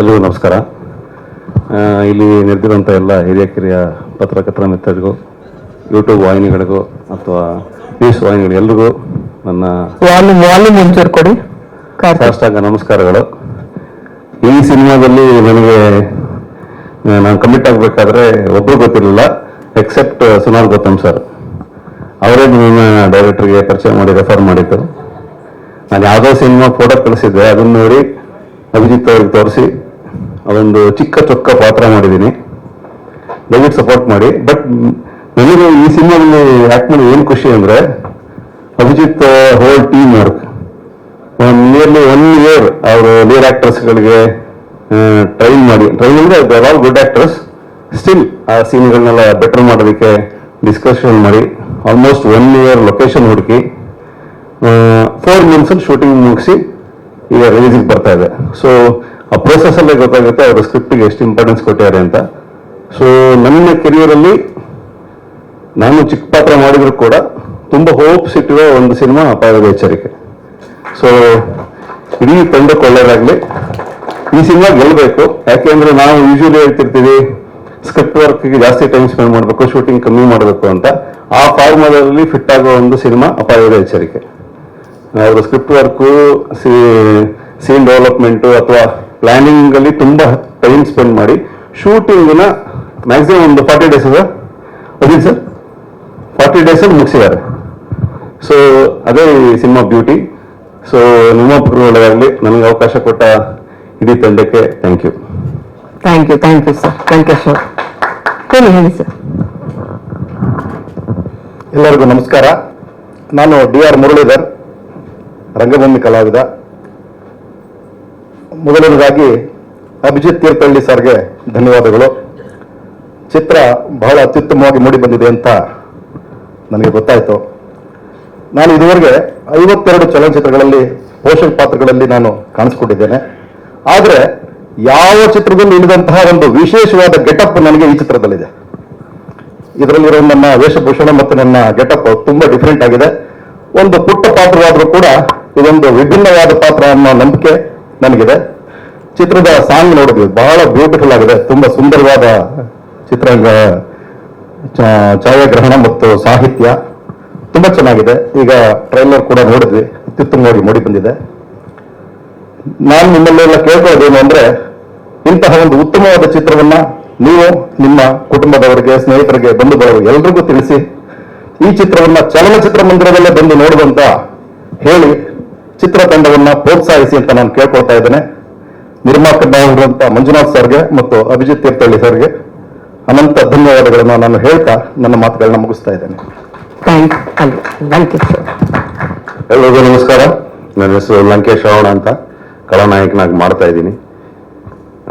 ಎಲ್ರಿಗೂ ನಮಸ್ಕಾರ. ಇಲ್ಲಿ ನಿರ್ದಿರುವಂಥ ಎಲ್ಲ ಹಿರಿಯ ಕಿರಿಯ ಪತ್ರಕರ್ತರ ಮಿತ್ರರಿಗೂ ಯೂಟ್ಯೂಬ್ ವಾಹಿನಿಗಳಿಗೂ ಅಥವಾ ನ್ಯೂಸ್ ವಾಹಿನಿಗಳು ಎಲ್ರಿಗೂ ನನ್ನ ಕೊಡಿ. ಸಾಷ್ಟಾಂಗ ನಮಸ್ಕಾರಗಳು. ಈ ಸಿನಿಮಾದಲ್ಲಿ ನನಗೆ ನಾನು ಕಮಿಟ್ ಆಗಬೇಕಾದ್ರೆ ಒಬ್ಬರು ಗೊತ್ತಿರಲಿಲ್ಲ ಎಕ್ಸೆಪ್ಟ್ ಸುನಾಲ್ ಗೌತಮ್ ಸರ್ ಅವರೇ ನನ್ನ ಡೈರೆಕ್ಟರ್ಗೆ ಪರಿಚಯ ಮಾಡಿ ರೆಫರ್ ಮಾಡಿದ್ದು. ನಾನು ಯಾವುದೋ ಸಿನಿಮಾ ಫೋಟೋ ಕಳಿಸಿದ್ದೆ. ಅದನ್ನ ನೋಡಿ ಅಭಿಜಿತ್ ಅವ್ರಿಗೆ ತೋರಿಸಿ ಅದೊಂದು ಚಿಕ್ಕ ಚೊಕ್ಕ ಪಾತ್ರ ಮಾಡಿದ್ದೀನಿ. ದಯವಿಟ್ಟು ಸಪೋರ್ಟ್ ಮಾಡಿ. ಬಟ್ ನನಗೆ ಈ ಸಿನಿಮಾದಲ್ಲಿ ಆ್ಯಕ್ಟ್ ಮಾಡಿ ಏನು ಖುಷಿ ಅಂದರೆ, Abhijith whole team work nearly one year ಅವರು ಲೀಡ್ ಆ್ಯಕ್ಟರ್ಸ್ಗಳಿಗೆ ಟ್ರೈನ್ ಮಾಡಿ. ಟ್ರೈನ್ ಅಂದರೆ they're all good actors still ಆ ಸೀನ್ಗಳನ್ನೆಲ್ಲ ಬೆಟರ್ ಮಾಡೋದಕ್ಕೆ ಡಿಸ್ಕಷನ್ ಮಾಡಿ. ಆಲ್ಮೋಸ್ಟ್ ಒನ್ ಇಯರ್ ಲೊಕೇಶನ್ ಹುಡುಕಿ ಫೋರ್ ಮಂತ್ಸಲ್ಲಿ ಶೂಟಿಂಗ್ ಮುಗಿಸಿ ಈಗ ರಿಲೀಸಿಗೆ ಬರ್ತಾ ಇದೆ. ಸೊ ಆ ಪ್ರೋಸೆಸ್ಸಲ್ಲೇ ಗೊತ್ತಾಗುತ್ತೆ ಅವರು ಸ್ಕ್ರಿಪ್ಟಿಗೆ ಎಷ್ಟು ಇಂಪಾರ್ಟೆನ್ಸ್ ಕೊಟ್ಟಿದ್ದಾರೆ ಅಂತ. ಸೊ ನನ್ನ ಕೆರಿಯರಲ್ಲಿ ನಾನು ಚಿಕ್ಕ ಪಾತ್ರ ಮಾಡಿದ್ರು ಕೂಡ ತುಂಬ ಹೋಪ್ಸ್ ಇಟ್ಟಿರೋ ಒಂದು ಸಿನಿಮಾ ಅಪಾಯದ ಎಚ್ಚರಿಕೆ. ಸೊ ಇಡೀ ತಂಡಕ್ಕೆ ಒಳ್ಳೇದಾಗ್ಲಿ ಈ ಸಿನಿಮಾ ಗೆಲ್ಲಬೇಕು. ಯಾಕೆಂದ್ರೆ ನಾವು ಯೂಶಲಿ ಹೇಳ್ತಿರ್ತೀವಿ ಸ್ಕ್ರಿಪ್ಟ್ ವರ್ಕ್ಗೆ ಜಾಸ್ತಿ ಟೈಮ್ ಸ್ಪೆಂಡ್ ಮಾಡಬೇಕು ಶೂಟಿಂಗ್ ಕಮ್ಮಿ ಮಾಡಬೇಕು ಅಂತ. ಆ ಫಾರ್ಮುಲಾದಲ್ಲಿ ಫಿಟ್ ಆಗೋ ಒಂದು ಸಿನಿಮಾ ಅಪಾಯದ ಎಚ್ಚರಿಕೆ. ಅವರು ಸ್ಕ್ರಿಪ್ಟ್ ವರ್ಕು ಸೀನ್ ಡೆವಲಪ್ಮೆಂಟು ಅಥವಾ ಪ್ಲಾನಿಂಗ್ ಅಲ್ಲಿ ತುಂಬಾ ಟೈಮ್ ಸ್ಪೆಂಡ್ ಮಾಡಿ ಶೂಟಿಂಗ್ನ ಮ್ಯಾಕ್ಸಿಮಮ್ ಒಂದು ಫಾರ್ಟಿ ಡೇಸ್ ಅದ. ಅದೇ ಸರ್ ಫಾರ್ಟಿ ಡೇಸಲ್ಲಿ ಮುಗಿಸಿದ್ದಾರೆ. ಸೊ ಅದೇ ಈ ಸಿನಿಮಾ ಬ್ಯೂಟಿ ಸೊ ನಿಮ್ಮ ಒಳ್ಳೇದಾಗಲಿ ನನಗೆ ಅವಕಾಶ ಕೊಟ್ಟ ಇಡೀ ತಂಡಕ್ಕೆ thank you thank you thank you sir thank you sir ಹೇಳಿ ಹೇಳಿ ಸರ್ ಎಲ್ಲರಿಗೂ ನಮಸ್ಕಾರ. ನಾನು ಡಿ ಆರ್ ಮುರಳೀಧರ್ ರಂಗಭೂಮಿ ಕಲಾವಿದ. ಮೊದಲನೇದಾಗಿ ಅಭಿಜಿತ್ ತೀರ್ಥಹಳ್ಳಿ ಸರ್ಗೆ ಧನ್ಯವಾದಗಳು. ಚಿತ್ರ ಬಹಳ ಅತ್ಯುತ್ತಮವಾಗಿ ಮೂಡಿ ಬಂದಿದೆ ಅಂತ ನನಗೆ ಗೊತ್ತಾಯಿತು. ನಾನು ಇದುವರೆಗೆ ಐವತ್ತೆರಡು ಚಲನಚಿತ್ರಗಳಲ್ಲಿ ಪೋಷಕ ಪಾತ್ರಗಳಲ್ಲಿ ನಾನು ಕಾಣಿಸ್ಕೊಂಡಿದ್ದೇನೆ. ಆದರೆ ಯಾವ ಚಿತ್ರದಲ್ಲಿ ಇಳಿದಂತಹ ಒಂದು ವಿಶೇಷವಾದ ಗೆಟಪ್ ನನಗೆ ಈ ಚಿತ್ರದಲ್ಲಿದೆ. ಇದರಲ್ಲಿರೋ ನನ್ನ ವೇಷಭೂಷಣ ಮತ್ತು ನನ್ನ ಗೆಟಪ್ ತುಂಬಾ ಡಿಫ್ರೆಂಟ್ ಆಗಿದೆ. ಒಂದು ಪುಟ್ಟ ಪಾತ್ರವಾದರೂ ಕೂಡ ಇದೊಂದು ವಿಭಿನ್ನವಾದ ಪಾತ್ರ ಅನ್ನೋ ನಂಬಿಕೆ ನನಗಿದೆ. ಚಿತ್ರದ ಸಾಂಗ್ ನೋಡಿದ್ವಿ. ಬಹಳ ಬ್ಯೂಟಿಫುಲ್ ಆಗಿದೆ. ತುಂಬಾ ಸುಂದರವಾದ ಚಿತ್ರಾಂಗ ಚ- ಛಾಯಾಗ್ರಹಣ ಮತ್ತು ಸಾಹಿತ್ಯ. ತುಂಬಾ ಚೆನ್ನಾಗಿದೆ. ಈಗ ಟ್ರೈಲರ್ ಕೂಡ ನೋಡಿದ್ವಿ. ಅತ್ಯುತ್ತಮವಾಗಿ ಮೂಡಿ ಬಂದಿದೆ. ನಾನು ನಿಮ್ಮಲ್ಲೆಲ್ಲ ಕೇಳ್ಕೊಳ್ಳೋದೇನು ಅಂದ್ರೆ, ಇಂತಹ ಒಂದು ಉತ್ತಮವಾದ ಚಿತ್ರವನ್ನ ನೀವು ನಿಮ್ಮ ಕುಟುಂಬದವರಿಗೆ, ಸ್ನೇಹಿತರಿಗೆ ಬಂಧು ಎಲ್ಲರಿಗೂ ಎಲ್ರಿಗೂ ತಿಳಿಸಿ, ಈ ಚಿತ್ರವನ್ನ ಚಲನಚಿತ್ರ ಮಂದಿರದಲ್ಲೇ ಬಂದು ನೋಡುವಂತ ಹೇಳಿ ಚಿತ್ರತಂಡವನ್ನ ಪ್ರೋತ್ಸಾಹಿಸಿ ಅಂತ ನಾನು ಕೇಳ್ಕೊಳ್ತಾ ಇದ್ದೇನೆ. ನಿರ್ಮಾಪಕರಾಗಿರುವಂತ ಮಂಜುನಾಥ್ ಸರ್ಗೆ ಮತ್ತು ಅಭಿಜಿತ್ ತೀರ್ಥಹಳ್ಳಿ ಸರ್ಗೆ ಅನಂತ ಧನ್ಯವಾದಗಳನ್ನು ನಾನು ಹೇಳ್ತಾ ನನ್ನ ಮಾತುಗಳನ್ನ ಮುಗಿಸ್ತಾ ಇದ್ದೇನೆ. ಎಲ್ರಿಗೂ ನಮಸ್ಕಾರ. ನನ್ನ ಹೆಸರು ಲಂಕೇಶ್ ಶ್ರವಣ ಅಂತ ಕಲಾನಾಯಕನಾಗಿ ಮಾಡ್ತಾ ಇದ್ದೀನಿ.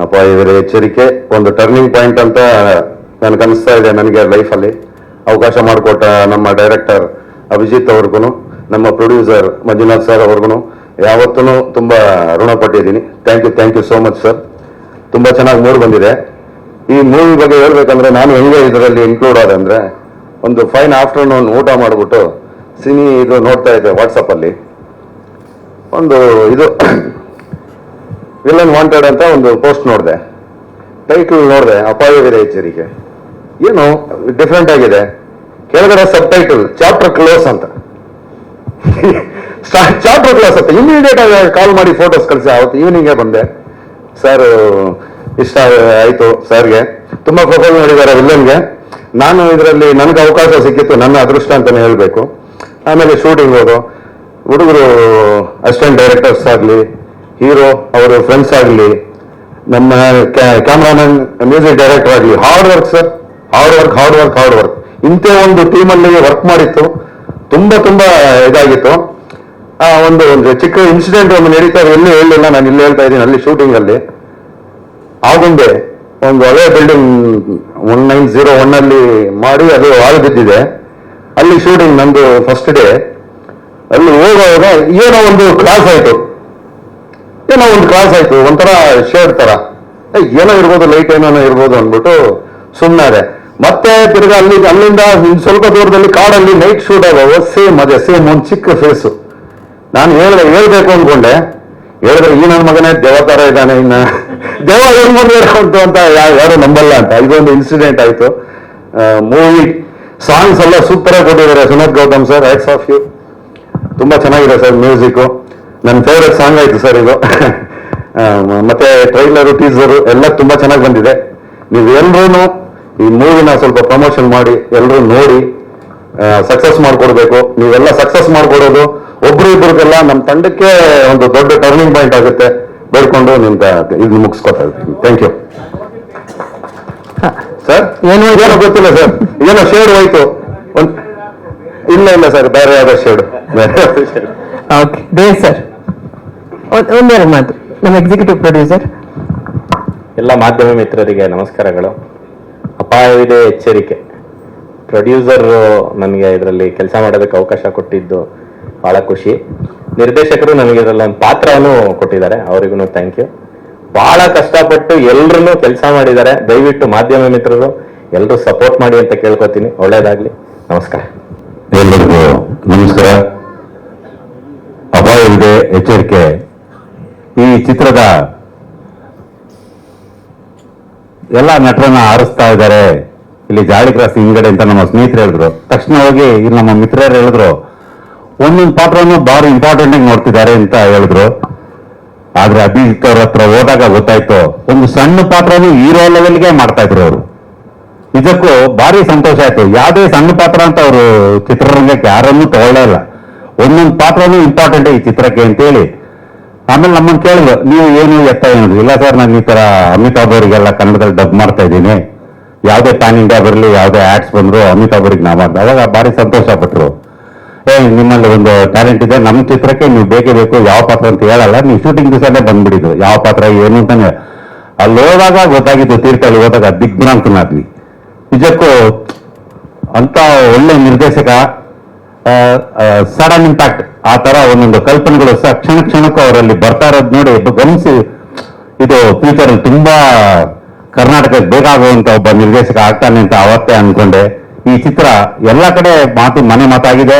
ಅಪ್ಪ ಇವರ ಎಚ್ಚರಿಕೆ ಒಂದು ಟರ್ನಿಂಗ್ ಪಾಯಿಂಟ್ ಅಂತ ನನಗೆ ಅನಿಸ್ತಾ ಇದೆ ನನಗೆ ಲೈಫಲ್ಲಿ ಅವಕಾಶ ಮಾಡಿಕೊಟ್ಟ ನಮ್ಮ ಡೈರೆಕ್ಟರ್ ಅಭಿಜಿತ್ ಅವ್ರಿಗೂ ನಮ್ಮ ಪ್ರೊಡ್ಯೂಸರ್ ಮಂಜುನಾಥ್ ಸರ್ ಅವ್ರಿಗೂ ಯಾವತ್ತೂ ತುಂಬ ಋಣಪಟ್ಟಿದ್ದೀನಿ thank you thank you so much sir ತುಂಬ ಚೆನ್ನಾಗಿ ಮೂಡ್ ಬಂದಿದೆ. ಈ ಮೂವಿ ಬಗ್ಗೆ ಹೇಳ್ಬೇಕಂದ್ರೆ ನಾನು ಹೆಂಗೆ ಇದರಲ್ಲಿ ಇನ್ಕ್ಲೂಡ್ ಆದೆ ಅಂದರೆ, ಒಂದು ಫೈನ್ ಆಫ್ಟರ್ನೂನ್ ಊಟ ಮಾಡಿಬಿಟ್ಟು ಸಿನಿ ಇದು ನೋಡ್ತಾ ಇದ್ದೆ ವಾಟ್ಸಪ್ಪಲ್ಲಿ ಒಂದು ಇದು ವಿಲನ್ ವಾಂಟೆಡ್ ಅಂತ ಒಂದು ಪೋಸ್ಟ್ ನೋಡಿದೆ. ಟೈಟಲ್ ನೋಡಿದೆ ಅಪಾಯವಿದೆ ಎಚ್ಚರಿಕೆ ಏನು ಡಿಫ್ರೆಂಟ್ ಆಗಿದೆ. ಕೆಳಗಡೆ ಸಬ್ ಟೈಟಲ್ ಚಾಪ್ಟರ್ ಕ್ಲೋಸ್ ಅಂತ. ಚಾಪ್ಟರ್ ಕ್ಲಾಸ್ ಅಂತ ಇಮಿಡಿಯೇಟ್ ಆಗಿ ಕಾಲ್ ಮಾಡಿ ಫೋಟೋಸ್ ಕಳಿಸಿ. ಅವತ್ತು ಈವ್ನಿಂಗೇ ಬಂದೆ. ಸರ್ ಇಷ್ಟ ಆಯ್ತು ಸರ್ಗೆ. ತುಂಬಾ ಪ್ರಪೋಸ್ ಮಾಡಿದ್ದಾರೆ ವಿಲ್ಲನ್ಗೆ. ನಾನು ಇದರಲ್ಲಿ ನನಗೆ ಅವಕಾಶ ಸಿಕ್ಕಿತ್ತು, ನನ್ನ ಅದೃಷ್ಟ ಅಂತಲೇ ಹೇಳಬೇಕು. ಆಮೇಲೆ ಶೂಟಿಂಗ್ ಹೋದು. ಹುಡುಗರು ಅಸಿಸ್ಟೆಂಟ್ ಡೈರೆಕ್ಟರ್ಸ್ ಆಗಲಿ ಹೀರೋ ಅವರು ಫ್ರೆಂಡ್ಸ್ ಆಗಲಿ, ನಮ್ಮ ಕ್ಯಾಮ್ರಾಮನ್ ಮ್ಯೂಸಿಕ್ ಡೈರೆಕ್ಟರ್ ಆಗಲಿ hard work sir hard work hard work hard work ಇಂಥ ಒಂದು ಟೀಮಲ್ಲಿ ವರ್ಕ್ ಮಾಡಿತ್ತು. ತುಂಬಾ ತುಂಬಾ ಇದಾಗಿತ್ತು. ಒಂದು ಒಂದು ಚಿಕ್ಕ ಇನ್ಸಿಡೆಂಟ್ ಒಂದು ನಡೀತಾ ಇದೆ. ಎಲ್ಲೂ ಹೇಳಿಲ್ಲ ನಾನು ಇಲ್ಲಿ ಹೇಳ್ತಾ ಇದ್ದೀನಿ. ಅಲ್ಲಿ ಶೂಟಿಂಗ್ ಅಲ್ಲಿ. ಆಗುಂಬೆ ಒಂದು ಹಳೆ building one nine zero one ಅಲ್ಲಿ ಮಾಡಿ ಅದು ಹಾಳು ಬಿದ್ದಿದೆ. ಅಲ್ಲಿ ಶೂಟಿಂಗ್ ನಂದು ಫಸ್ಟ್ ಡೇ ಅಲ್ಲಿ ಹೋಗುವಾಗ ಏನೋ ಒಂದು ಕ್ಲಾಸ್ ಆಯ್ತು. ಏನೋ ಒಂದು ಕ್ಲಾಸ್ ಆಯ್ತು. ಒಂಥರ ಶೇಡ್ ತರ ಏನೋ ಇರ್ಬೋದು ಲೈಟ್ ಏನೋ ಇರ್ಬೋದು ಅಂದ್ಬಿಟ್ಟು ಸುಮ್ಮನೆ ಮತ್ತೆ ತಿರ್ಗಾ ಅಲ್ಲಿ, ಅಲ್ಲಿಂದ ಸ್ವಲ್ಪ ದೂರದಲ್ಲಿ ಕಾಡಲ್ಲಿ ನೈಟ್ ಶೂಟ್ ಆಗುವ ಸೇಮ್ ಅದೇ ಸೇಮ್ ಒಂದು ಚಿಕ್ಕ ಫೇಸು ನಾನು ಹೇಳಿದೆ, ಹೇಳ್ಬೇಕು ಅನ್ಕೊಂಡೆ ಹೇಳಿದ್ರೆ ಈ ನನ್ನ ಮಗನೇ ದೇವತಾರ ಇದ್ದಾನೆ, ಇನ್ನ ದೇವ ಮಾಡ್ಬೇಕು ಅಂತ ಯಾರು ನಂಬಲ್ಲ ಅಂತ. ಇದೊಂದು ಇನ್ಸಿಡೆಂಟ್ ಆಯ್ತು. ಮೂವಿ ಸಾಂಗ್ಸ್ ಎಲ್ಲ ಸೂಪರ್ ಆಗಿ ಕೊಟ್ಟಿದ್ದಾರೆ. Sunath Gautham sir hats off you ತುಂಬಾ ಚೆನ್ನಾಗಿದೆ ಸರ್ ಮ್ಯೂಸಿಕ್ ನನ್ನ ಫೇವ್ರೆಟ್ ಸಾಂಗ್ ಆಯ್ತು ಸರ್ ಇದು. ಮತ್ತೆ ಟ್ರೈಲರು ಟೀಸರು ಎಲ್ಲ ತುಂಬಾ ಚೆನ್ನಾಗಿ ಬಂದಿದೆ. ನೀವು ಎಲ್ರೂ ಈ ಮೂವಿನ ಸ್ವಲ್ಪ ಪ್ರಮೋಷನ್ ಮಾಡಿ ಎಲ್ಲರೂ ನೋಡಿ. ಸಕ್ಸಸ್ ಮಾಡಿಕೊಡ್ಬೇಕು. ನೀವೆಲ್ಲ ಸಕ್ಸಸ್ ಮಾಡಿಕೊಡೋದು. ಒಬ್ರು ಇಬ್ಬರಿಗೆಲ್ಲ ನಮ್ಮ ತಂಡಕ್ಕೆ ಒಂದು ದೊಡ್ಡ ಟರ್ನಿಂಗ್ ಪಾಯಿಂಟ್ ಆಗುತ್ತೆ. ಬೇಡ್ಕೊಂಡು ನಿಮ್ದ ಇದು ಮುಗಿಸ್ಕೊತಾ ಇರ್ತೀನಿ. ಥ್ಯಾಂಕ್ ಯು ಸರ್ ಏನು ಏನೋ ಗೊತ್ತಿಲ್ಲ ಸರ್ ಏನೋ ಶೇಡ್ ಹೋಯ್ತು. ಒಂದು ಇಲ್ಲ ಇಲ್ಲ ಸರ್ ಬೇರೆ ಯಾವ್ದೋ ಶೇಡ್ ಬೇರೆ ಓಕೆ ದೇವ್ ಸರ್ ಒಂದೆರಡು ಮಾತು. ನಮ್ಮ ಎಕ್ಸಿಕ್ಯೂಟಿವ್ ಪ್ರೊಡ್ಯೂಸರ್ ಎಲ್ಲ ಮಾಧ್ಯಮ ಮಿತ್ರರಿಗೆ ನಮಸ್ಕಾರಗಳು. ಅಪಾಯವಿದೆ ಎಚ್ಚರಿಕೆ. ಪ್ರೊಡ್ಯೂಸರ್ ನನಗೆ ಇದರಲ್ಲಿ ಕೆಲಸ ಮಾಡೋದಕ್ಕೆ ಅವಕಾಶ ಕೊಟ್ಟಿದ್ದು ಬಹಳ ಖುಷಿ. ನಿರ್ದೇಶಕರು ನನಗೆ ಇದರಲ್ಲಿ ಒಂದು ಪಾತ್ರವನ್ನು ಕೊಟ್ಟಿದ್ದಾರೆ, ಅವರಿಗೂ ಥ್ಯಾಂಕ್ ಯು ಬಹಳ ಕಷ್ಟಪಟ್ಟು ಎಲ್ರೂ ಕೆಲಸ ಮಾಡಿದ್ದಾರೆ. ದಯವಿಟ್ಟು ಮಾಧ್ಯಮ ಮಿತ್ರರು ಎಲ್ಲರೂ ಸಪೋರ್ಟ್ ಮಾಡಿ ಅಂತ ಕೇಳ್ಕೊತೀನಿ. ಒಳ್ಳೇದಾಗ್ಲಿ. ನಮಸ್ಕಾರ. ಎಲ್ಲರಿಗೂ ನಮಸ್ಕಾರ. ಅಪಾಯವಿದೆ ಎಚ್ಚರಿಕೆ. ಈ ಚಿತ್ರದ ಎಲ್ಲ ನಟರನ್ನ ಆರಿಸ್ತಾ ಇದ್ದಾರೆ. ಇಲ್ಲಿ ಜಾಳಿ ಕ್ರಾಸ್ ಹಿಂಗಡೆ ಅಂತ ನಮ್ಮ ಸ್ನೇಹಿತರು ಹೇಳಿದ್ರು. ತಕ್ಷಣ ಹೋಗಿ ಇಲ್ಲಿ ನಮ್ಮ ಮಿತ್ರರು ಹೇಳಿದ್ರು, ಒಂದೊಂದು ಪಾತ್ರವನ್ನು ಭಾರಿ ಇಂಪಾರ್ಟೆಂಟ್ ಆಗಿ ನೋಡ್ತಿದ್ದಾರೆ ಅಂತ ಹೇಳಿದ್ರು. ಆದ್ರೆ ಅಭಿಜಿತ್ ಅವ್ರ ಹತ್ರ ಹೋದಾಗ ಗೊತ್ತಾಯ್ತು, ಒಂದು ಸಣ್ಣ ಪಾತ್ರನೂ ಹೀರೋ ಲೆವೆಲ್ಗೆ ಮಾಡ್ತಾ ಇದ್ರು ಅವರು. ನಿಜಕ್ಕೂ ಭಾರಿ ಸಂತೋಷ ಆಯ್ತು. ಯಾವುದೇ ಸಣ್ಣ ಪಾತ್ರ ಅಂತ ಅವರು ಚಿತ್ರರಂಗಕ್ಕೆ ಯಾರನ್ನೂ ತಗೊಳ್ಳೇ ಇಲ್ಲ. ಒಂದೊಂದು ಪಾತ್ರನೂ ಇಂಪಾರ್ಟೆಂಟ್ ಈ ಚಿತ್ರಕ್ಕೆ ಅಂತೇಳಿ. ಆಮೇಲೆ ನಮ್ಮನ್ನು ಕೇಳಿದ್ರು, ನೀವು ಏನು ಎತ್ತ ಏನು ಇಲ್ಲ ಸರ್, ನಾನು ಈ ತರ ಅಮಿತಾಬ್ ಅವರಿಗೆಲ್ಲ ಕನ್ನಡದಲ್ಲಿ ಡಬ್ ಮಾಡ್ತಾ ಇದ್ದೀನಿ. ಯಾವುದೇ ಪ್ಯಾನ್ ಇಂಡಿಯಾ ಬರಲಿ, ಯಾವುದೇ ಆ್ಯಡ್ಸ್ ಬಂದರು ಅಮಿತಾಬ್ ಅವ್ರಿಗೆ ನಾ ಅಂತ ಅವಾಗ ಭಾರಿ ಸಂತೋಷ ಪಟ್ಟರು ಏ, ನಿಮ್ಮಲ್ಲಿ ಒಂದು ಟ್ಯಾಲೆಂಟ್ ಇದೆ ನಮ್ಮ ಚಿತ್ರಕ್ಕೆ ನೀವು ಬೇಕೇ ಬೇಕು, ಯಾವ ಪಾತ್ರ ಅಂತ ಹೇಳಲ್ಲ, ನೀವು ಶೂಟಿಂಗ್ ದಿವಸನೇ ಬಂದ್ಬಿಡಿದ್ರು. ಯಾವ ಪಾತ್ರ, ಏನು ಅಂತಾನೆ ಅಲ್ಲಿ ಹೋದಾಗ ಗೊತ್ತಾಗಿದ್ದು ತೀರ್ಥಹಳ್ಳಿ ಹೋದಾಗ ದಿಗ್ಭ್ರಾಂತನಾದ್ವಿ ನಿಜಕ್ಕೂ ಅಂತ ಒಳ್ಳೆ ನಿರ್ದೇಶಕ ಸಡನ್ ಇಂಪ್ಯಾಕ್ಟ್ ಆ ತರ ಒಂದೊಂದು ಕಲ್ಪನೆಗಳು ಸಹ ಕ್ಷಣ ಕ್ಷಣಕ್ಕೂ ಅವರಲ್ಲಿ ಬರ್ತಾ ಇರೋದು ನೋಡಿ ಗಮನಿಸಿ. ಇದು ಫ್ಯೂಚರ್ ತುಂಬಾ ಕರ್ನಾಟಕಕ್ಕೆ ಬೇಕಾಗುವಂತ ಒಬ್ಬ ನಿರ್ದೇಶಕ ಆಗ್ತಾನೆ ಅಂತ ಅವತ್ತೇ ಅನ್ಕೊಂಡೆ. ಈ ಚಿತ್ರ ಎಲ್ಲ ಕಡೆ ಮಾತು ಮನೆ ಮಾತಾಗಿದೆ.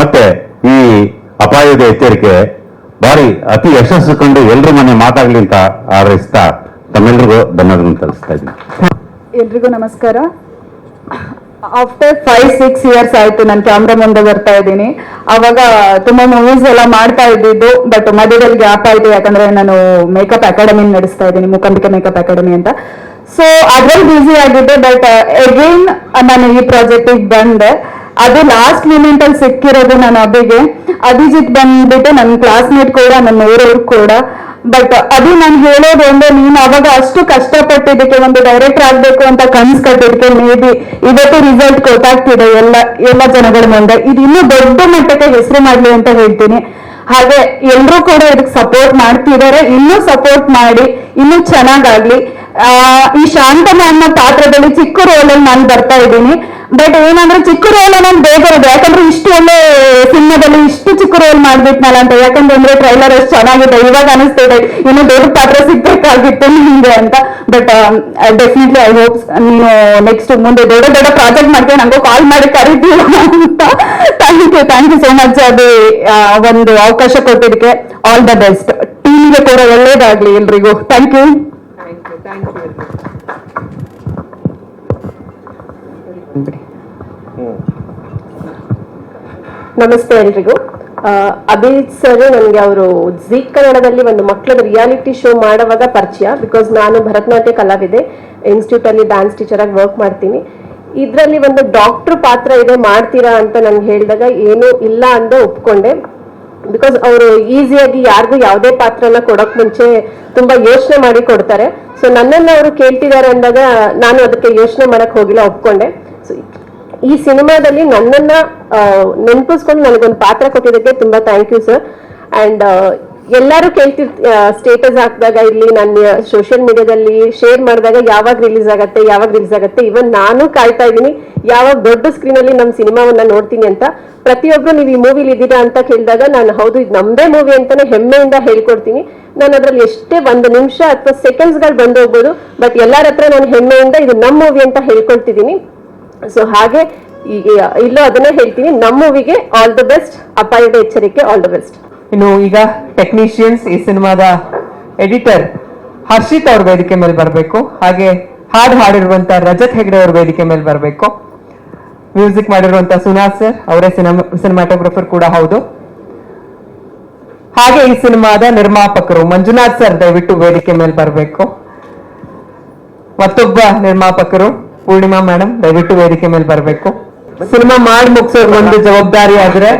ಮತ್ತೆ ಈ ಅಪಾಯದ ಎಚ್ಚರಿಕೆ ಬಾರಿ ಅತಿ ಯಶಸ್ಸು ಕಂಡು ಎಲ್ರ ಮನೆ ಮಾತಾಗ್ಲಿ ಅಂತ ಹಾರೈಸ್ತಾ ತಮ್ಮೆಲ್ರಿಗೂ ಧನ್ಯವಾದಗಳನ್ನು ತಿಳಿಸ್ತಾ ಇದ್ದೀನಿ. ಎಲ್ರಿಗೂ ನಮಸ್ಕಾರ. ಆಫ್ಟರ್ ಫೈವ್ ಸಿಕ್ಸ್ ಇಯರ್ಸ್ ಆಯ್ತು ನಾನು ಕ್ಯಾಮ್ರಾ ಮುಂದೆ ಬರ್ತಾ ಇದ್ದೀನಿ. ಅವಾಗ ತುಂಬಾ ಮೂವೀಸ್ ಎಲ್ಲ ಮಾಡ್ತಾ ಇದ್ದಿದ್ದು ಬಟ್ ಮಧ್ಯದಲ್ಲಿ ಗ್ಯಾಪ್ ಆಯ್ತು. ಯಾಕಂದ್ರೆ ನಾನು ಮೇಕಪ್ ಅಕಾಡೆಮಿ ನಡೆಸ್ತಾ ಇದ್ದೀನಿ ಮೂಕಾಂಬಿಕಾ ಮೇಕಪ್ ಅಕಾಡೆಮಿ ಅಂತ. ಸೊ ಅದ್ರಲ್ಲಿ ಬ್ಯುಸಿ ಆಗಿದ್ದೆ ಬಟ್ ಅಗೇನ್ ನಾನು ಈ ಪ್ರಾಜೆಕ್ಟಿಗೆ ಬಂದೆ. ಅದು ಲಾಸ್ಟ್ ಮೂಮೆಂಟ್ ಅಲ್ಲಿ ಸಿಕ್ಕಿರೋದು ನನ್ನ ಅಬ್ಬಿಗೆ. ಅಭಿಜಿತ್ ಬಂದ್ಬಿಟ್ಟು ನನ್ನ ಕ್ಲಾಸ್ಮೇಟ್ ಕೂಡ, ನನ್ನ ಊರವ್ರು ಕೂಡ ಬಟ್ ಅದು ನಾನು ಹೇಳೋದು ಅಂದ್ರೆ ನೀನು ಅವಾಗ ಅಷ್ಟು ಕಷ್ಟಪಟ್ಟಿದ್ದಕ್ಕೆ ಒಂದು ಡೈರೆಕ್ಟರ್ ಆಗ್ಬೇಕು ಅಂತ ಕನ್ಸ್ ಕಟ್ಟಿದ್ದಕ್ಕೆ ಮೇ ಬಿ ಇವತ್ತು ರಿಸಲ್ಟ್ ಗೊತ್ತಾಗ್ತಿದೆ ಎಲ್ಲ ಎಲ್ಲ ಜನಗಳ ಮುಂದೆ. ಇದು ಇನ್ನೂ ದೊಡ್ಡ ಮಟ್ಟಕ್ಕೆ ಹೆಸರು ಮಾಡ್ಲಿ ಅಂತ ಹೇಳ್ತೀನಿ. ಹಾಗೆ ಎಲ್ಲರೂ ಕೂಡ ಇದಕ್ಕೆ ಸಪೋರ್ಟ್ ಮಾಡ್ತಿದ್ದಾರೆ. ಇನ್ನೂ ಸಪೋರ್ಟ್ ಮಾಡಿ, ಇನ್ನೂ ಚೆನ್ನಾಗಾಗ್ಲಿ. ಈ ಶಾಂತಮ್ಮ ಅನ್ನೋ ಪಾತ್ರದಲ್ಲಿ ಚಿಕ್ಕ ರೋಲಲ್ಲಿ ನಾನು ಬರ್ತಾ ಇದ್ದೀನಿ. ಬಟ್ ಏನಂದ್ರೆ ಚಿಕ್ಕ ರೋಲ್ ನಾನು ಬೇಜಾರಿದೆ ಯಾಕಂದ್ರೆ ಇಷ್ಟು ಒಳ್ಳೆ ಸಿನಿಮಾದಲ್ಲಿ ಇಷ್ಟು ಚಿಕ್ಕ ರೋಲ್ ಮಾಡ್ಬಿಟ್ನಲ್ಲ ಅಂತ. ಯಾಕಂದ್ರೆ ಟ್ರೈಲರ್ ಎಷ್ಟು ಚೆನ್ನಾಗಿದೆ. ಇವಾಗ ಅನಿಸ್ತಿದೆ ಇನ್ನು ದೊಡ್ಡ ಪಾತ್ರ ಸಿಗ್ಬೇಕಾಗಿತ್ತು ನಿಮ್ಗೆ ಅಂತ. ಬಟ್ ಡೆಫಿನೆಟ್ಲಿ ಐ ಹೋಪ್ ನೀನು ನೆಕ್ಸ್ಟ್ ಮುಂದೆ ದೊಡ್ಡ ದೊಡ್ಡ ಪ್ರಾಜೆಕ್ಟ್ ಮಾಡ್ತೀವಿ ನಂಗೂ ಕಾಲ್ ಮಾಡಿ ಕರಿತೀವಿ ಅಂತ. Thank you thank you so much ಅದು ಒಂದು ಅವಕಾಶ ಕೊಟ್ಟಿದ್ದಕ್ಕೆ ಆಲ್ ದ ಬೆಸ್ಟ್ ಟೀಮ್ಗೆ ಕೂಡ ಒಳ್ಳೇದಾಗ್ಲಿ ಎಲ್ರಿಗೂ. ಥ್ಯಾಂಕ್ ಯು ನಮಸ್ತೆ ಎಲ್ರಿಗೂ. ಅಭಿಜಿತ್ ಸರ್ ನನಗೆ ಅವರು ಜೀ ಕನ್ನಡದಲ್ಲಿ ಒಂದು ಮಕ್ಕಳದ ರಿಯಾಲಿಟಿ ಶೋ ಮಾಡುವಾಗ ಪರಿಚಯ ಬಿಕಾಸ್ ನಾನು ಭರತನಾಟ್ಯ ಕಲಾವಿದೆ ಇನ್ಸ್ಟಿಟ್ಯೂಟ್ ಅಲ್ಲಿ ಡ್ಯಾನ್ಸ್ ಟೀಚರ್ ಆಗಿ ವರ್ಕ್ ಮಾಡ್ತೀನಿ. ಇದರಲ್ಲಿ ಒಂದು ಡಾಕ್ಟರ್ ಪಾತ್ರ ಇದೆ ಮಾಡ್ತೀರಾ ಅಂತ ನನ್ಗೆ ಹೇಳಿದಾಗ ಏನು ಇಲ್ಲ ಅಂತ ಒಪ್ಕೊಂಡೆ. ಬಿಕಾಸ್ ಅವರು ಈಸಿಯಾಗಿ ಯಾರಿಗೂ ಯಾವುದೇ ಪಾತ್ರನ ಕೊಡೋಕ್ ಮುಂಚೆ ತುಂಬಾ ಯೋಚನೆ ಮಾಡಿ ಕೊಡ್ತಾರೆ. ಸೊ ನನ್ನನ್ನು ಅವರು ಕೇಳ್ತಿದ್ದಾರೆ ಅಂದಾಗ ನಾನು ಅದಕ್ಕೆ ಯೋಚನೆ ಮಾಡಕ್ ಹೋಗಿಲ್ಲ ಒಪ್ಕೊಂಡೆ. ಈ ಸಿನಿಮಾದಲ್ಲಿ ನನ್ನನ್ನ ನೆನಪಿಸ್ಕೊಂಡು ನನಗೊಂದು ಪಾತ್ರ ಕೊಟ್ಟಿದ್ದಕ್ಕೆ ತುಂಬಾ ಥ್ಯಾಂಕ್ ಯು ಸರ್ ಅಂಡ್ ಎಲ್ಲರೂ ಕೇಳ್ತಿರ್ ಸ್ಟೇಟಸ್ ಹಾಕಿದಾಗ ಇರ್ಲಿ ನನ್ನ ಸೋಷಿಯಲ್ ಮೀಡಿಯಾದಲ್ಲಿ ಶೇರ್ ಮಾಡಿದಾಗ ಯಾವಾಗ ರಿಲೀಸ್ ಆಗತ್ತೆ, ಯಾವಾಗ ರಿಲೀಸ್ ಆಗತ್ತೆ ಇವನ್ ನಾನು ಕಾಯ್ತಾ ಇದ್ದೀನಿ, ಯಾವಾಗ ದೊಡ್ಡ ಸ್ಕ್ರೀನ್ ಅಲ್ಲಿ ನಮ್ಮ ಸಿನಿಮಾವನ್ನ ನೋಡ್ತೀನಿ ಅಂತ. ಪ್ರತಿಯೊಬ್ರು ನೀವು ಈ ಮೂವಿಲಿ ಇದ್ದೀರಾ ಅಂತ ಕೇಳಿದಾಗ ನಾನು, ಹೌದು, ಇದು ನಮ್ದೇ ಮೂವಿ ಅಂತಾನೆ ಹೆಮ್ಮೆಯಿಂದ ಹೇಳ್ಕೊಡ್ತೀನಿ. ನಾನು ಅದ್ರಲ್ಲಿ ಎಷ್ಟೇ ಒಂದು ನಿಮಿಷ ಅಥವಾ ಸೆಕೆಂಡ್ಸ್ಗಳು ಬಂದು ಹೋಗ್ಬೋದು ಬಟ್ ಎಲ್ಲರ ಹತ್ರ ನಾನು ಹೆಮ್ಮೆಯಿಂದ ಇದು ನಮ್ಮ ಮೂವಿ ಅಂತ ಹೇಳ್ಕೊಳ್ತಿದ್ದೀನಿ. ಸೊ ಹಾಗೆ ಈಗ ಇಲ್ಲೂ ಅದನ್ನೇ ಹೇಳ್ತೀನಿ. ನಮ್ಮ ಮೂವಿಗೆ ಆಲ್ ದ ಬೆಸ್ಟ್ ಅಪಾಯದ ಎಚ್ಚರಿಕೆ ಆಲ್ ದ ಬೆಸ್ಟ್ ಇನ್ನು ಈಗ ಟೆಕ್ನಿಷಿಯನ್ಸ್ ಈ ಸಿನಿಮಾದ ಎಡಿಟರ್ ಹರ್ಷಿತ್ ಅವ್ರ ವೇದಿಕೆ ಮೇಲೆ ಬರಬೇಕು. ಹಾಗೆ ಹಾಡು ಹಾಡಿರುವಂತ ರಜತ್ ಹೆಗ್ಡೆ ಅವ್ರ ವೇದಿಕೆ ಮೇಲೆ ಬರಬೇಕು. ಮ್ಯೂಸಿಕ್ ಮಾಡಿರುವಂತ ಸುನಾಥ್ ಸರ್ ಅವರೇ ಸಿನಿಮಾ ಸಿನಿಮಾಟೋಗ್ರಫರ್ ಕೂಡ ಹೌದು. ಹಾಗೆ ಈ ಸಿನಿಮಾದ ನಿರ್ಮಾಪಕರು ಮಂಜುನಾಥ್ ಸರ್ ದಯವಿಟ್ಟು ವೇದಿಕೆ ಮೇಲೆ ಬರಬೇಕು. ಮತ್ತೊಬ್ಬ ನಿರ್ಮಾಪಕರು ಪೂರ್ಣಿಮಾ ಮೇಡಮ್ ದಯವಿಟ್ಟು ವೇದಿಕೆ ಮೇಲೆ ಬರಬೇಕು. ಸಿನಿಮಾ ಮಾಡಿ ಮುಗಿಸೋದು ಒಂದು ಜವಾಬ್ದಾರಿ ಆದ್ರೆ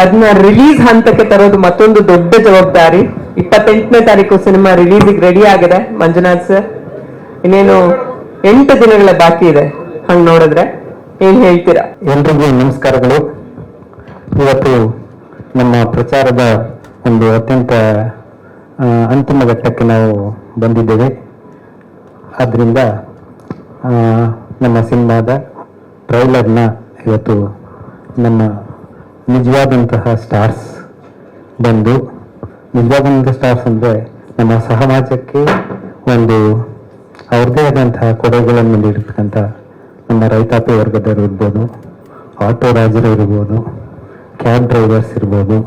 ಅದನ್ನ ರಿಲೀಸ್ ಹಂತಕ್ಕೆ ತರೋದು ಮತ್ತೊಂದು ದೊಡ್ಡ ಜವಾಬ್ದಾರಿ. ಇಪ್ಪತ್ತೆಂಟನೇ ತಾರೀಕು ಸಿನಿಮಾ ರಿಲೀಸಿಗೆ ರೆಡಿ ಆಗಿದೆ, ಮಂಜುನಾಥ್ ಸರ್ ಇನ್ನೇನು ಎಂಟು ದಿನಗಳ ಬಾಕಿ ಇದೆ, ಹಂಗ್ ನೋಡಿದ್ರೆ. ಏನ್ ಹೇಳ್ತೀರಾ? ಎಲ್ರಿಗೂ ನಮಸ್ಕಾರಗಳು. ಇವತ್ತು ನಮ್ಮ ಪ್ರಚಾರದ ಒಂದು ಅತ್ಯಂತ ಅಂತಿಮ ಘಟ್ಟಕ್ಕೆ ನಾವು ಬಂದಿದ್ದೇವೆ. ಆದ್ದರಿಂದ ನಮ್ಮ ಸಿನಿಮಾದ ಟ್ರೈಲರ್ನ ಇವತ್ತು ನಮ್ಮ ನಿಜವಾದಂತಹ ಸ್ಟಾರ್ಸ್ ಬಂದು, ನಿಜವಾದಂತಹ ಸ್ಟಾರ್ಸ್ ಅಂದರೆ ನಮ್ಮ ಸಮಾಜಕ್ಕೆ ಒಂದು ಅವ್ರದ್ದೇ ಆದಂತಹ ಕೊಡುಗೆಗಳನ್ನು ನೀಡಿರ್ತಕ್ಕಂಥ ನಮ್ಮ ರೈತಾಪಿ ವರ್ಗದವರು ಇರ್ಬೋದು, ಆಟೋ ರಾಜರು ಇರ್ಬೋದು, ಕ್ಯಾಬ್ ಡ್ರೈವರ್ಸ್ ಇರ್ಬೋದು,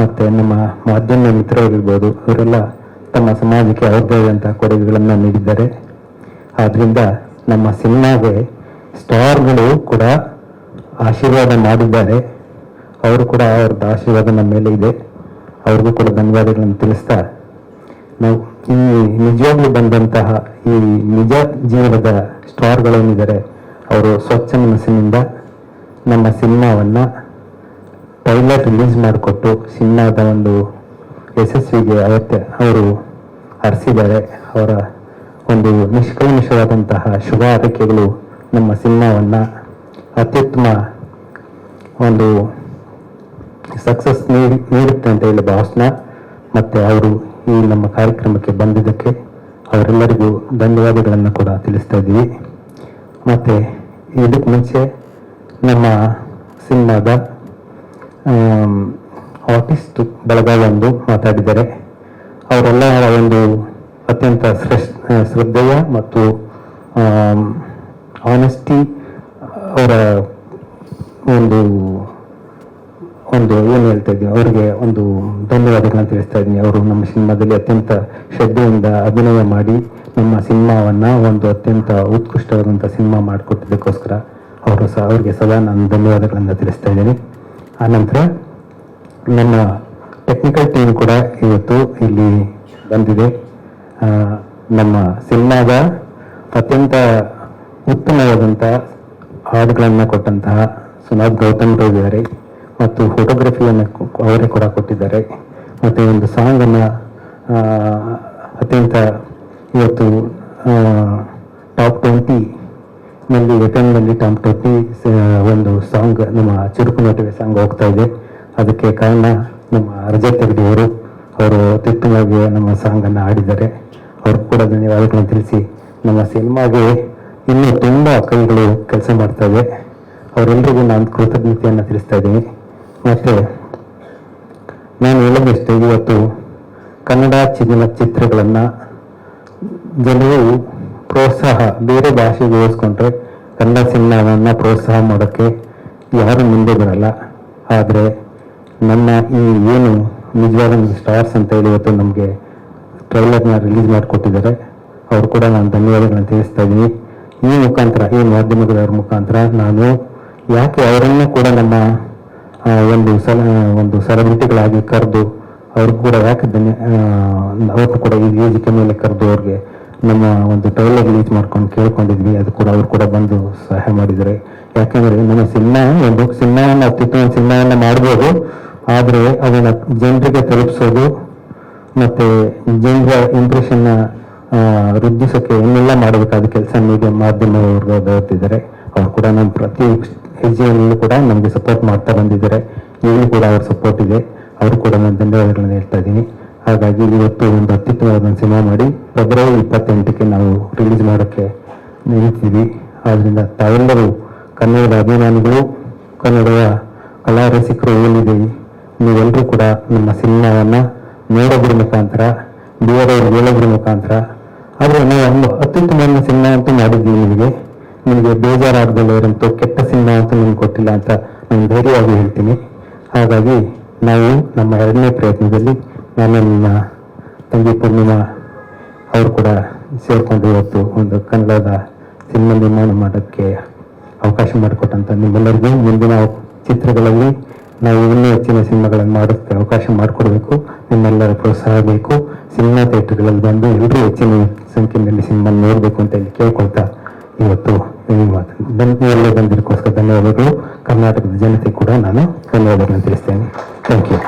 ಮತ್ತು ನಮ್ಮ ಮಾಧ್ಯಮ ಮಿತ್ರರು ಇರ್ಬೋದು ಇವರೆಲ್ಲ ತಮ್ಮ ಸಮಾಜಕ್ಕೆ ಅವ್ರದ್ದೇ ಆದಂತಹ ಕೊಡುಗೆಗಳನ್ನು ನೀಡಿದ್ದಾರೆ. ಆದ್ದರಿಂದ ನಮ್ಮ ಸಿನಿಮಾಗೆ ಸ್ಟಾರ್ಗಳು ಕೂಡ ಆಶೀರ್ವಾದ ಮಾಡಿದ್ದಾರೆ. ಅವರು ಕೂಡ ಅವ್ರದ್ದು ಆಶೀರ್ವಾದ ನಮ್ಮ ಮೇಲೆ ಇದೆ. ಅವ್ರಿಗೂ ಕೂಡ ಧನ್ಯವಾದಗಳನ್ನು ತಿಳಿಸ್ತಾ ನಾವು ಈ ನಿಜವಾಗ್ಲೂ ಬಂದಂತಹ ಈ ನಿಜ ಜೀವನದ ಸ್ಟಾರ್ಗಳೇನಿದ್ದಾರೆ, ಅವರು ಸ್ವಚ್ಛ ಮನಸ್ಸಿನಿಂದ ನಮ್ಮ ಸಿನಿಮಾವನ್ನು ಟೈಲರ್ ರಿಲೀಸ್ ಮಾಡಿಕೊಟ್ಟು ಸಿನಿಮಾದ ಒಂದು ಯಶಸ್ವಿಗೆ ಅವತ್ತೆ ಅವರು ಹರಿಸಿದ್ದಾರೆ. ಅವರ ಒಂದು ನಿಷ್ಕಲ್ಮಶವಾದಂತಹ ಶುಭ ನಮ್ಮ ಸಿನಿಮಾವನ್ನ ಅತ್ಯುತ್ತಮ ಒಂದು ಸಕ್ಸಸ್ ನೀಡಿ ನೀಡುತ್ತೆ ಅಂತ ಹೇಳಿ ಭಾವಸ್ನ. ಮತ್ತು ಅವರು ಈ ನಮ್ಮ ಕಾರ್ಯಕ್ರಮಕ್ಕೆ ಬಂದಿದ್ದಕ್ಕೆ ಅವರೆಲ್ಲರಿಗೂ ಧನ್ಯವಾದಗಳನ್ನು ಕೂಡ ತಿಳಿಸ್ತಾ ಇದ್ದೀವಿ. ಮತ್ತು ಇದಕ್ಕೆ ಮುಂಚೆ ನಮ್ಮ ಸಿನಿಮಾದ ಆರ್ಟಿಸ್ಟ್ ಬೆಳಗಾವಿ ಒಂದು ಮಾತಾಡಿದ್ದಾರೆ. ಅವರೆಲ್ಲ ಒಂದು ಅತ್ಯಂತ ಶ್ರೇಷ್ಠ ಶ್ರದ್ಧೆಯ ಮತ್ತು ಆನೆಸ್ಟಿ ಅವರ ಒಂದು ಒಂದು ಏನು ಹೇಳ್ತಾ ಇದ್ದೀನಿ ಅವರಿಗೆ ಒಂದು ಧನ್ಯವಾದಗಳನ್ನ ತಿಳಿಸ್ತಾ ಇದ್ದೀನಿ. ಅವರು ನಮ್ಮ ಸಿನಿಮಾದಲ್ಲಿ ಅತ್ಯಂತ ಶ್ರದ್ಧೆಯಿಂದ ಅಭಿನಯ ಮಾಡಿ ನಮ್ಮ ಸಿನಿಮಾವನ್ನ ಒಂದು ಅತ್ಯಂತ ಉತ್ಕೃಷ್ಟವಾದಂಥ ಸಿನಿಮಾ ಮಾಡಿಕೊಟ್ಟಿದ್ದಕ್ಕೋಸ್ಕರ ಅವರು ಸಹ, ಅವರಿಗೆ ಸದಾ ನಾನು ಧನ್ಯವಾದಗಳನ್ನು ತಿಳಿಸ್ತಾ ಇದ್ದೀನಿ. ಆನಂತರ ನಮ್ಮ ಟೆಕ್ನಿಕಲ್ ಟೀಮ್ ಕೂಡ ಇವತ್ತು ಇಲ್ಲಿ ಬಂದಿದೆ. ನಮ್ಮ ಸಿನಿಮಾದ ಅತ್ಯಂತ ಉತ್ತಮವಾದಂಥ ಹಾಡುಗಳನ್ನು ಕೊಟ್ಟಂತಹ ಸುನಾಥ್ ಗೌತಮ್ ಇದ್ದಾರೆ ಮತ್ತು ಫೋಟೋಗ್ರಫಿಯನ್ನು ಅವರೇ ಕೂಡ ಕೊಟ್ಟಿದ್ದಾರೆ. ಮತ್ತು ಒಂದು ಸಾಂಗನ್ನು ಅತ್ಯಂತ ಇವತ್ತು ಟಾಪ್ ಟ್ವೆಂಟಿ ನಲ್ಲಿ ಟಾಪ್ ಟ್ವೆಂಟಿ ಒಂದು ಸಾಂಗ್ ನಮ್ಮ ಚುರುಕು ನಟುವೆ ಸಾಂಗ್ ಹೋಗ್ತಾ ಇದೆ. ಅದಕ್ಕೆ ಕಾರಣ ನಮ್ಮ ರಜತ್ ತೆಗೆದಿಯವರು, ಅವರು ಅವರು ಅತ್ಯುತ್ತಮವಾಗಿ ನಮ್ಮ ಸಾಂಗನ್ನು ಆಡಿದ್ದಾರೆ ಕೂಡ ಧನ್ಯವಾದಗಳನ್ನು ತಿಳಿಸಿ ನಮ್ಮ ಸಿನಿಮಾಗೆ ಇನ್ನೂ ತುಂಬ ಕವಿಗಳು ಕೆಲಸ ಮಾಡ್ತವೆ ಅವರೆಲ್ಲರಿಗೂ ನಾನು ಕೃತಜ್ಞತೆಯನ್ನು ತಿಳಿಸ್ತಾ ಇದ್ದೀನಿ. ಮತ್ತು ನಾನು ಹೇಳೋದಷ್ಟೇ ಇವತ್ತು ಕನ್ನಡ ಚಿನ್ನ ಚಿತ್ರಗಳನ್ನು ಜನರು ಪ್ರೋತ್ಸಾಹ, ಬೇರೆ ಭಾಷೆಗೆ ಹೋಲಿಸ್ಕೊಂಡ್ರೆ ಕನ್ನಡ ಸಿನಿಮಾವನ್ನು ಪ್ರೋತ್ಸಾಹ ಮಾಡೋಕ್ಕೆ ಯಾರು ಮುಂದೆ ಬರಲ್ಲ. ಆದರೆ ನಮ್ಮ ಈ ಏನು ನಿಜವಾದ ಸ್ಟಾರ್ಸ್ ಅಂತ ಹೇಳಿ ಇವತ್ತು ನಮಗೆ ಟ್ರೈಲರ್ನ ರಿಲೀಸ್ ಮಾಡಿಕೊಟ್ಟಿದ್ದಾರೆ. ಅವರು ಕೂಡ ನಾನು ಧನ್ಯವಾದಗಳನ್ನು ತಿಳಿಸ್ತಾ ಇದ್ದೀನಿ. ಈ ಮುಖಾಂತರ, ಈ ಮಾಧ್ಯಮದವರ ಮುಖಾಂತರ ನಾನು ಯಾಕೆ ಅವರನ್ನು ಕೂಡ ನಮ್ಮ ಒಂದು ಸಲ, ಒಂದು ಸೆಲೆಬ್ರಿಟಿಗಳಾಗಿ ಕರೆದು ಅವ್ರಿಗೂ ಕೂಡ ಯಾಕೆ ಧನ್ಯ ಅವ್ರು ಕೂಡ ಈ ವೇದಿಕೆ ಮೇಲೆ ಕರೆದು ಅವ್ರಿಗೆ ನಮ್ಮ ಒಂದು ಟ್ರೈಲರ್ ರಿಲೀಸ್ ಮಾಡ್ಕೊಂಡು ಕೇಳ್ಕೊಂಡಿದ್ವಿ. ಅದು ಕೂಡ ಅವ್ರು ಕೂಡ ಬಂದು ಸಹಾಯ ಮಾಡಿದ್ದಾರೆ. ಯಾಕಂದ್ರೆ ನಮ್ಮ ಸಿನಿಮಾ, ಒಂದು ಸಿನಿಮಾವನ್ನು ಅತ್ಯುತ್ತಮ ಸಿನಿಮಾವನ್ನು ಮಾಡ್ಬೋದು. ಆದರೆ ಅದನ್ನು ಜನರಿಗೆ ತಲುಪಿಸೋದು ಮತ್ತೆ ಜನರ ಇಂಪ್ರೆಷನ್ನ ವೃದ್ಧಿಸೋಕೆ ಏನೆಲ್ಲ ಮಾಡಬೇಕಾದ ಕೆಲಸ ಮೀಡಿಯಾ ಮಾಧ್ಯಮದವರು ಬರುತ್ತಿದ್ದಾರೆ ಅವ್ರು ಕೂಡ ನಮ್ಮ ಪ್ರತಿ ಹೆಜ್ಜೆಯಲ್ಲೂ ಕೂಡ ನಮಗೆ ಸಪೋರ್ಟ್ ಮಾಡ್ತಾ ಬಂದಿದ್ದಾರೆ. ಈಗಲೂ ಕೂಡ ಅವ್ರ ಸಪೋರ್ಟ್ ಇದೆ. ಅವರು ಕೂಡ ನಾನು ಧನ್ಯವಾದಗಳನ್ನು ಹೇಳ್ತಾ ಇದ್ದೀನಿ. ಹಾಗಾಗಿ ಇವತ್ತು ಒಂದು ಅತ್ಯುತ್ತಮವಾದ ಸಿನಿಮಾ ಮಾಡಿ ಫೆಬ್ರವರಿ ಇಪ್ಪತ್ತೆಂಟಕ್ಕೆ ನಾವು ರಿಲೀಸ್ ಮಾಡೋಕ್ಕೆ ನಿಲ್ತೀವಿ. ಆದ್ದರಿಂದ ತಾವೆಲ್ಲರೂ ಕನ್ನಡದ ಅಭಿಮಾನಿಗಳು, ಕನ್ನಡದ ಕಲಾ ರಸಿಕರು ಏನಿದೆ ನೀವೆಲ್ಲರೂ ಕೂಡ ನಮ್ಮ ಸಿನಿಮಾವನ್ನ ನೋಡೋದ್ರ ಮುಖಾಂತರ ಬೇರೆಯವ್ರಿಗೆ ಹೇಳೋದ್ರ ಮುಖಾಂತರ. ಆದರೆ ನಾವು ಒಂದು ಅತ್ಯುತ್ತಮ ಸಿನಿಮಾ ಅಂತ ಮಾಡಿದ್ದೀವಿ ನಿಮಗೆ. ನಿಮಗೆ ಬೇಜಾರಾಗದಲ್ಲೇ ಇರೋಂಥ ಕೆಟ್ಟ ಸಿನಿಮಾ ಅಂತ ನಿಮ್ಗೆ ಕೊಟ್ಟಿಲ್ಲ ಅಂತ ನಾನು ಧೈರ್ಯವಾಗಿ ಹೇಳ್ತೀನಿ. ಹಾಗಾಗಿ ನಾವು ನಮ್ಮ ಎರಡನೇ ಪ್ರಯತ್ನದಲ್ಲಿ ನಾನು ನನ್ನ ತಂಗಿ ಪೂರ್ಣಿಮಾ ಅವರು ಕೂಡ ಸೇರಿಕೊಂಡು ಇವತ್ತು ಒಂದು ಕನ್ನಡದ ಸಿನಿಮಾ ನಿರ್ಮಾಣ ಮಾಡೋಕ್ಕೆ ಅವಕಾಶ ಮಾಡಿಕೊಟ್ಟಂತ ನಿಮ್ಮೆಲ್ಲರಿಗೂ ಮುಂದಿನ ಚಿತ್ರಗಳಲ್ಲಿ ನಾವು ಇನ್ನೂ ಹೆಚ್ಚಿನ ಸಿನಿಮಾಗಳನ್ನು ಮಾಡೋಕ್ಕೆ ಅವಕಾಶ ಮಾಡಿಕೊಡ್ಬೇಕು ನಿಮ್ಮೆಲ್ಲರ ಪ್ರೋತ್ಸಾಹ ಬೇಕು. ಸಿನಿಮಾ ಥಿಯೇಟರ್ಗಳಲ್ಲಿ ಬಂದು ಎಲ್ಲರೂ ಹೆಚ್ಚಿನ ಸಂಖ್ಯೆಯಲ್ಲಿ ಸಿನಿಮಾ ನೋಡಬೇಕು ಅಂತ ಹೇಳಿ ಕೇಳ್ಕೊಳ್ತಾ ಇವತ್ತು ಎಲ್ಲ ಬಂದಿದ್ದಕ್ಕೋಸ್ಕರ ಧನ್ಯವಾದಗಳು. ಕರ್ನಾಟಕದ ಜನತೆ ಕೂಡ ನಾನು ಧನ್ಯವಾದಗಳನ್ನು ತಿಳಿಸ್ತೇನೆ. Thank you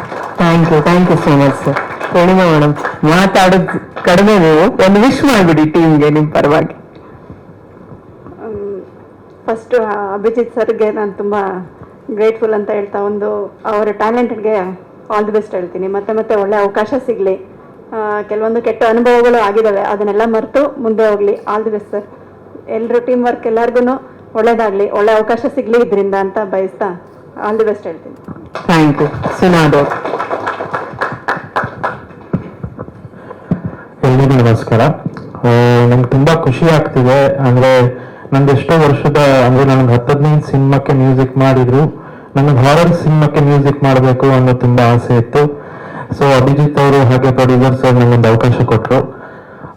thank you thank you so much sir Poornima madam ಮಾತಾಡೋದು ಕಡಿಮೆ ನೀವು. ಒಂದು ವಿಶ್ ಮಾಡಿಬಿಡಿ ಟೀಮ್ಗೆ ನಿಮ್ ಪರವಾಗಿ. ಫಸ್ಟ್ ಅಭಿಜಿತ್ ಸರ್ಗೆ ನಾನು ತುಂಬ ಗ್ರೇಟ್ಫುಲ್ ಅಂತ ಹೇಳ್ತಾ ಒಂದು ಅವರ ಟ್ಯಾಲೆಂಟ್ಗೆ ಆಲ್ ದಿ ಬೆಸ್ಟ್ ಹೇಳ್ತೀನಿ. ಮತ್ತೆ ಮತ್ತೆ ಒಳ್ಳೆ ಅವಕಾಶ ಸಿಗಲಿ. ಕೆಲವೊಂದು ಕೆಟ್ಟ ಅನುಭವಗಳು ಆಗಿದ್ದಾವೆ ಅದನ್ನೆಲ್ಲ ಮರೆತು ಮುಂದೆ ಹೋಗಲಿ. ಆಲ್ ದಿ ಬೆಸ್ಟ್ ಸರ್ ಎಲ್ಲರೂ ಟೀಮ್ ವರ್ಕ್ ಎಲ್ಲರಿಗೂ ಒಳ್ಳೇದಾಗಲಿ. ಒಳ್ಳೆ ಅವಕಾಶ ಸಿಗಲಿ ಇದರಿಂದ ಅಂತ ಬಯಸ್ತಾ ಆಲ್ ದಿ ಬೆಸ್ಟ್ ಹೇಳ್ತೀನಿ. Thank you Sunad. ಎಲ್ಲರಿಗೂ ನಮಸ್ಕಾರ. ನಂಗೆ ತುಂಬ ಖುಷಿ ಆಗ್ತಿದೆ. ಅಂದ್ರೆ ನಂದು ಎಷ್ಟೋ ವರ್ಷದ ಅಂದ್ರೆ ನನಗೆ ಹತ್ತದ್ನೈದು ಸಿನಿಮಾಕ್ಕೆ ಮ್ಯೂಸಿಕ್ ಮಾಡಿದ್ರು. ನನಗೆ ಹಾರರ್ ಸಿನಿಮಾಕ್ಕೆ ಮ್ಯೂಸಿಕ್ ಮಾಡಬೇಕು ಅನ್ನೋ ತುಂಬಾ ಆಸೆ ಇತ್ತು. ಸೊ ಅಭಿಜಿತ್ ಅವರು ಹಾಗೆ ಪ್ರೊಡ್ಯೂಸರ್ಸ್ ಸರ್ ನನಗೊಂದು ಅವಕಾಶ ಕೊಟ್ಟರು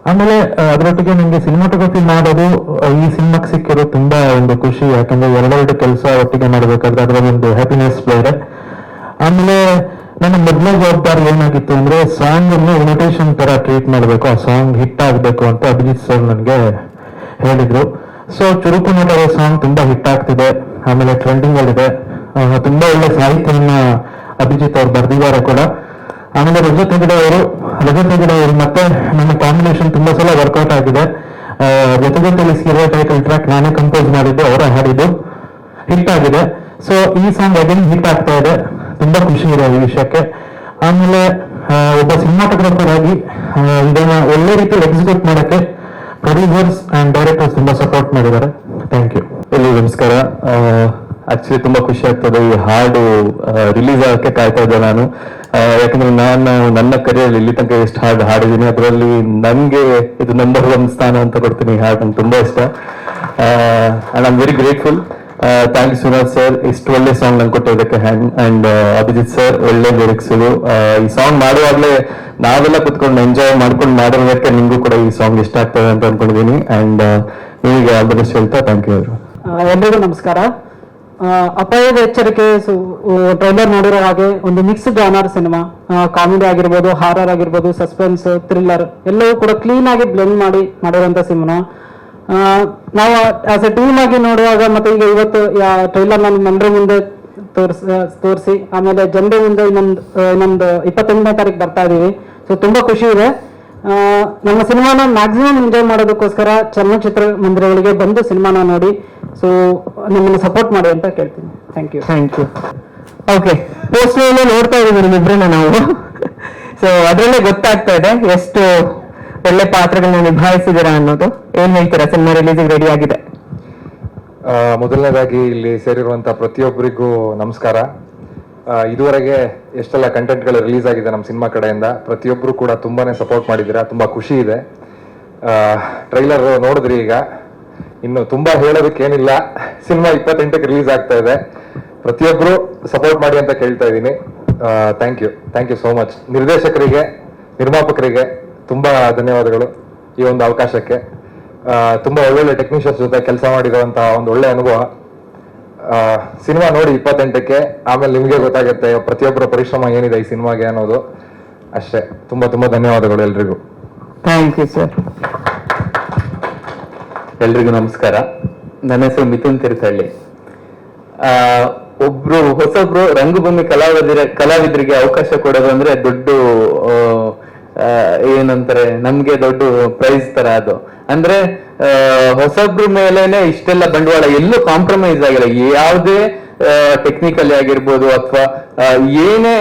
ಆಮೇಲೆ ಅದರೊಟ್ಟಿಗೆ ನನಗೆ ಸಿನಿಮಾಟೋಗ್ರಫಿ ಮಾಡೋದು ಈ ಸಿನಿಮಾಕ್ಕೆ ಸಿಕ್ಕಿರೋ ತುಂಬಾ ಒಂದು ಖುಷಿ. ಯಾಕಂದ್ರೆ ಎರಡೆರಡು ಕೆಲಸ ಒಟ್ಟಿಗೆ ಮಾಡಬೇಕಾದ್ರೆ ಅದರಲ್ಲಿ ಒಂದು ಹ್ಯಾಪಿನೆಸ್ ಬೇರೆ. ಆಮೇಲೆ, ನನ್ನ ಮೊದಲನೇ ಜವಾಬ್ದಾರಿ ಏನಾಗಿತ್ತು ಅಂದ್ರೆ ಸಾಂಗ್ ಅನ್ನು ಇನ್ವಿಟೇಷನ್ ತರ ಟ್ರೀಟ್ ಮಾಡಬೇಕು, ಆ ಸಾಂಗ್ ಹಿಟ್ ಆಗಬೇಕು ಅಂತ ಅಭಿಜಿತ್ ಸರ್ ನನಗೆ ಹೇಳಿದ್ರು. ಸೊ ಚುರುಕು ನಟರ ಸಾಂಗ್ ತುಂಬಾ ಹಿಟ್ ಆಗ್ತಿದೆ. ಆಮೇಲೆ ಟ್ರೆಂಡಿಂಗ್ ಅಲ್ಲಿದೆ. ತುಂಬಾ ಒಳ್ಳೆ ಸಾಹಿತ್ಯವನ್ನ ಅಭಿಜಿತ್ ಅವ್ರು ಬರೆದಿದ್ದಾರೆ ಕೂಡ. ಆಮೇಲೆ ರಜತ್ ಹೆಗಡೆ ಅವರು, ರಜತ್ ಹೆಗಡೆ ಅವರು ಮತ್ತೆ ನನ್ನ ಕಾಂಬಿನೇಷನ್ ತುಂಬಾ ಸಲ ವರ್ಕೌಟ್ ಆಗಿದೆ. ಜೊತೆಗೆ ಜೊತೆ ಜೊತೆಲಿ ಸೀರಿಯಲ್ ಟೈಟಲ್ ಟ್ರ್ಯಾಕ್ ನಾನೇ ಕಂಪೋಸ್ ಮಾಡಿದ್ದು, ಅವರ ಹಾಡಿದ್ದು. ಹಿಟ್ ಆಗಿದೆ. ಸೊ ಈ ಸಾಂಗ್ ಅಗೇನ್ ಹಿಟ್ ಆಗ್ತಾ ಇದೆ. ತುಂಬಾ ಖುಷಿ ಇದೆ ಈ ವಿಷಯಕ್ಕೆ. ಆಮೇಲೆ ಒಬ್ಬ ಸಿನಿಮಾಟೋಗ್ರಫರ್ ಆಗಿ ಇದನ್ನ ಒಳ್ಳೆ ರೀತಿ ಎಕ್ಸಿಕ್ಯೂಟ್ ಮಾಡಕ್ಕೆ ಪ್ರೊಡ್ಯೂಸರ್ಸ್ ಅಂಡ್ ಡೈರೆಕ್ಟರ್ಸ್ ತುಂಬಾ ಸಪೋರ್ಟ್ ಮಾಡಿದ್ದಾರೆ. ಥ್ಯಾಂಕ್ ಯು ಎಲ್ಲಿ ನಮಸ್ಕಾರ. ಆಕ್ಚುಲಿ ತುಂಬಾ ಖುಷಿ ಆಗ್ತದೆ ಈ ಹಾಡು ರಿಲೀಸ್ ಆಗಕ್ಕೆ ಕಾಯ್ತಾ ಇದ್ದೆ ನಾನು. ಯಾಕಂದ್ರೆ ನಾನು ನನ್ನ ಕರಿಯರ್ ಇಲ್ಲಿ ತನಕ ಎಷ್ಟು ಹಾಡು ಹಾಡಿದ್ದೀನಿ, ಅದರಲ್ಲಿ ನನಗೆ ಇದು ನಂಬರ್ ಒನ್ ಸ್ಥಾನ ಅಂತ ಕೊಡ್ತೀನಿ ಹಾಡು ನಂಗೆ ತುಂಬಾ ಇಷ್ಟ. And I'm very grateful thank you Sunath sir ಇಷ್ಟು ಒಳ್ಳೆ ಸಾಂಗ್ ನಂಗೆ ಕೊಟ್ಟಿದ್ದಕ್ಕೆ ಅಂಡ್ ಅಭಿಜಿತ್ ಸರ್ ಒಳ್ಳೆ ಲಿರಿಕ್ಸ್ಗಳು ಈ ಸಾಂಗ್ ಮಾಡುವಾಗಲೇ ನಾವೆಲ್ಲ ಕುತ್ಕೊಂಡು ಎಂಜಾಯ್ ಮಾಡ್ಕೊಂಡು ಮಾಡಿರೋದಕ್ಕೆ ನಿಮಗೂ ಕೂಡ ಈ ಸಾಂಗ್ ಇಷ್ಟ ಆಗ್ತದೆ ಅಂತ ಅನ್ಕೊಂಡಿದ್ದೀನಿ. ಅಂಡ್ ನಿಮಗೆ ಆಲ್ ದ ಬೆಸ್ಟ್ ಹೇಳ್ತಾ ಥ್ಯಾಂಕ್ ಯು ಎಲ್ರಿಗೂ ನಮಸ್ಕಾರ. ಅಪಾಯದ ಎಚ್ಚರಿಕೆ ಟ್ರೈಲರ್ ನೋಡಿರೋ ಹಾಗೆ ಒಂದು ಮಿಕ್ಸ್ ಜಾನರ್ ಸಿನಿಮಾ ಕಾಮಿಡಿ ಆಗಿರ್ಬೋದು ಹಾರರ್ ಆಗಿರ್ಬೋದು ಸಸ್ಪೆನ್ಸ್ ಥ್ರಿಲ್ಲರ್ ಎಲ್ಲವೂ ಕೂಡ ಕ್ಲೀನ್ ಆಗಿ ಬ್ಲೆಂಡ್ ಮಾಡಿ ಮಾಡಿರುವಂತ ಸಿನಿಮಾ ನಾವು ಆಸ್ ಎ ಟೀಮ್ ಆಗಿ ನೋಡುವಾಗ ಮತ್ತೆ ಈಗ ಇವತ್ತು ಟ್ರೈಲರ್ ನಾನು ಮನರ ಮುಂದೆ ತೋರ್ಸ್ ತೋರಿಸಿ, ಆಮೇಲೆ ಜನರ ಮುಂದೆ ಇನ್ನೊಂದು ಇನ್ನೊಂದು ಇಪ್ಪತ್ತೆಂಟನೇ ತಾರೀಕು ಬರ್ತಾ ಇದೀವಿ. ಸೊ ತುಂಬಾ ಖುಷಿ ಇದೆ. ನಮ್ಮ ಸಿನಿಮಾನ ಮ್ಯಾಕ್ಸಿಮಮ್ ಎಂಜಾಯ್ ಮಾಡೋದಕ್ಕೋಸ್ಕರ ಚಲನಚಿತ್ರ ಮಂದಿರಗಳಿಗೆ ಬಂದು ಸಿನಿಮಾನ ನೋಡಿ ಸೊ ನಿಮ್ಮನ್ನು ಸಪೋರ್ಟ್ ಮಾಡಿ ಅಂತ ಕೇಳ್ತೀನಿ. Thank you thank you okay poster ನೋಡ್ತಾ ಇದ್ದೀವಿ ನಿಮ್ಮಿಬ್ಬರನ್ನ ನಾವು. ಸೊ ಅದರಲ್ಲೇ ಗೊತ್ತಾಗ್ತಾ ಇದೆ ಎಷ್ಟು ಒಳ್ಳೆ ಪಾತ್ರಗಳನ್ನ ನಿಭಾಯಿಸಿದ್ದೀರಾ ಅನ್ನೋದು. ಏನ್ ಹೇಳ್ತೀರಾ? ಸಿನಿಮಾ ರಿಲೀಸಿಗೆ ರೆಡಿ ಆಗಿದೆ. ಮೊದಲನೇದಾಗಿ ಇಲ್ಲಿ ಸೇರಿರುವಂತ ಪ್ರತಿಯೊಬ್ಬರಿಗೂ ನಮಸ್ಕಾರ. ಇದುವರೆಗೆ ಎಷ್ಟೆಲ್ಲ ಕಂಟೆಂಟ್ಗಳು ರಿಲೀಸ್ ಆಗಿದೆ ನಮ್ಮ ಸಿನಿಮಾ ಕಡೆಯಿಂದ ಪ್ರತಿಯೊಬ್ಬರು ಕೂಡ ತುಂಬಾನೇ ಸಪೋರ್ಟ್ ಮಾಡಿದ್ದೀರಾ, ತುಂಬಾ ಖುಷಿ ಇದೆ. ಟ್ರೈಲರ್ ನೋಡಿದ್ರಿ ಈಗ. ಇನ್ನು ತುಂಬಾ ಹೇಳೋದಕ್ಕೇನಿಲ್ಲ. ಸಿನಿಮಾ ಇಪ್ಪತ್ತೆಂಟಕ್ಕೆ ರಿಲೀಸ್ ಆಗ್ತಾ ಇದೆ. ಪ್ರತಿಯೊಬ್ಬರು ಸಪೋರ್ಟ್ ಮಾಡಿ ಅಂತ ಕೇಳ್ತಾ ಇದ್ದೀನಿ. Thank you thank you so much ನಿರ್ದೇಶಕರಿಗೆ, ನಿರ್ಮಾಪಕರಿಗೆ ತುಂಬಾ ಧನ್ಯವಾದಗಳು ಈ ಒಂದು ಅವಕಾಶಕ್ಕೆ. ತುಂಬ ತುಂಬಾ ಒಳ್ಳೊಳ್ಳೆ ಟೆಕ್ನಿಷಿಯನ್ಸ್ ಜೊತೆ ಕೆಲಸ ಮಾಡಿರುವಂತಹ ಒಂದು ಒಳ್ಳೆ ಅನುಭವ. ಸಿನಿಮಾ ನೋಡಿ ಇಪ್ಪತ್ತೆಂಟಕ್ಕೆ ಆಮೇಲೆ ನಿಮಗೆ ಗೊತ್ತಾಗುತ್ತೆ ಪ್ರತಿಯೊಬ್ಬರ ಪರಿಶ್ರಮ ಏನಿದೆ ಈ ಸಿನಿಮಾಗೆ ಅನ್ನೋದು. ಅಷ್ಟೇ. ತುಂಬಾ ತುಂಬಾ ಧನ್ಯವಾದಗಳು ಎಲ್ರಿಗೂ. ಥ್ಯಾಂಕ್ ಯು ಸರ್ ಎಲ್ರಿಗೂ ನಮಸ್ಕಾರ. ನನ್ನ ಹೆಸರು ಮಿಥುನ್ ತಿರುತಳ್ಳಿ. ಆ, ಒಬ್ರು ಹೊಸೊಬ್ರು ರಂಗಭೂಮಿ ಕಲಾವಿದರ ಕಲಾವಿದರಿಗೆ ಅವಕಾಶ ಕೊಡೋದು ಅಂದ್ರೆ ದೊಡ್ಡ ಏನಂತಾರೆ, ನಮ್ಗೆ ದೊಡ್ಡ ಪ್ರೈಸ್ ತರ ಅದು. ಅಂದ್ರೆ ಹೊಸಬ್ರ ಮೇಲೇನೆ ಇಷ್ಟೆಲ್ಲ ಬಂಡವಾಳ ಎಲ್ಲೂ ಕಾಂಪ್ರಮೈಸ್ ಆಗಿಲ್ಲ. ಯಾವುದೇ ಟೆಕ್ನಿಕಲಿ ಆಗಿರ್ಬೋದು ಅಥವಾ ಏನೇ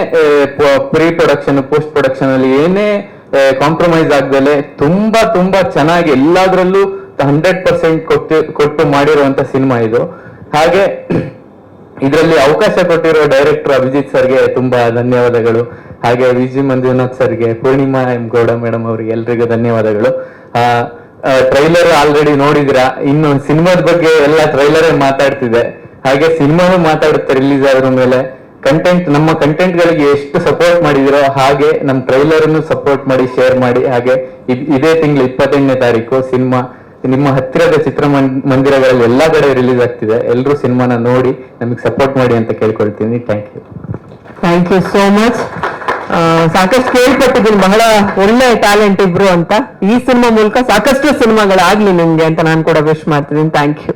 ಪ್ರೀ ಪ್ರೊಡಕ್ಷನ್ ಪೋಸ್ಟ್ ಪ್ರೊಡಕ್ಷನ್ ಅಲ್ಲಿ ಏನೇ ಕಾಂಪ್ರಮೈಸ್ ಆಗ್ದಲೆ ತುಂಬಾ ತುಂಬಾ ಚೆನ್ನಾಗಿ ಎಲ್ಲಾದ್ರಲ್ಲೂ ಹಂಡ್ರೆಡ್ ಪರ್ಸೆಂಟ್ ಕೊಟ್ಟು ಕೊಟ್ಟು ಮಾಡಿರುವಂತ ಸಿನಿಮಾ ಇದು. ಹಾಗೆ, ಇದರಲ್ಲಿ ಅವಕಾಶ ಕೊಟ್ಟಿರೋ ಡೈರೆಕ್ಟರ್ ಅಭಿಜಿತ್ ಸರ್ಗೆ ತುಂಬಾ ಧನ್ಯವಾದಗಳು. ಹಾಗೆ ವಿಜಿ ಮಂಜುನಾಥ್ ಸರ್ಗೆ, ಪೂರ್ಣಿಮಾ ಎಂ ಗೌಡ ಮೇಡಮ್ ಅವರಿಗೆ ಎಲ್ರಿಗೂ ಧನ್ಯವಾದಗಳು. ಆ ಟ್ರೈಲರ್ ಆಲ್ರೆಡಿ ನೋಡಿದಿರಾ ಇನ್ನು ಸಿನಿಮಾದ ಬಗ್ಗೆ ಎಲ್ಲ ಟ್ರೈಲರ್ ಮಾತಾಡ್ತಿದೆ. ಹಾಗೆ ಸಿನಿಮಾನು ಮಾತಾಡುತ್ತೆ ರಿಲೀಸ್ ಆದ್ರ ಮೇಲೆ. ಕಂಟೆಂಟ್ ನಮ್ಮ ಕಂಟೆಂಟ್ ಗಳಿಗೆ ಎಷ್ಟು ಸಪೋರ್ಟ್ ಮಾಡಿದಿರೋ ಹಾಗೆ ನಮ್ಮ ಟ್ರೈಲರ್ ಅನ್ನು ಸಪೋರ್ಟ್ ಮಾಡಿ ಶೇರ್ ಮಾಡಿ. ಹಾಗೆ ಇದ್- ಇದೇ ತಿಂಗಳು ಇಪ್ಪತ್ತೆಂಟನೇ ತಾರೀಕು ಸಿನಿಮಾ, ನಿಮ್ಮ ಹತ್ತಿರದ ಚಿತ್ರ ಮಂದಿರಗಳಲ್ಲಿ ಎಲ್ಲಾ ಕಡೆ ರಿಲೀಸ್ ಆಗ್ತಿದೆ. ಎಲ್ಲರೂ ಸಿನಿಮಾನ ನೋಡಿ ನಮಗೆ ಸಪೋರ್ಟ್ ಮಾಡಿ ಅಂತ ಕೇಳ್ಕೊಳ್ತೀನಿ. Thank you thank you so much ಸಾಕಷ್ಟು ಕೇಳ್ಪಟ್ಟಿದ್ದೀನಿ. ಬಹಳ ಒಳ್ಳೆ ಟ್ಯಾಲೆಂಟ್ ಇಬ್ರು ಅಂತ. ಈ ಸಿನಿಮಾ ಮೂಲಕ ಸಾಕಷ್ಟು ಸಿನಿಮಾಗಳಾಗ್ಲಿ ನಿಮ್ಗೆ ಅಂತ ನಾನು ಕೂಡ ವಿಶ್ ಮಾಡ್ತಿದ್ದೀನಿ. Thank you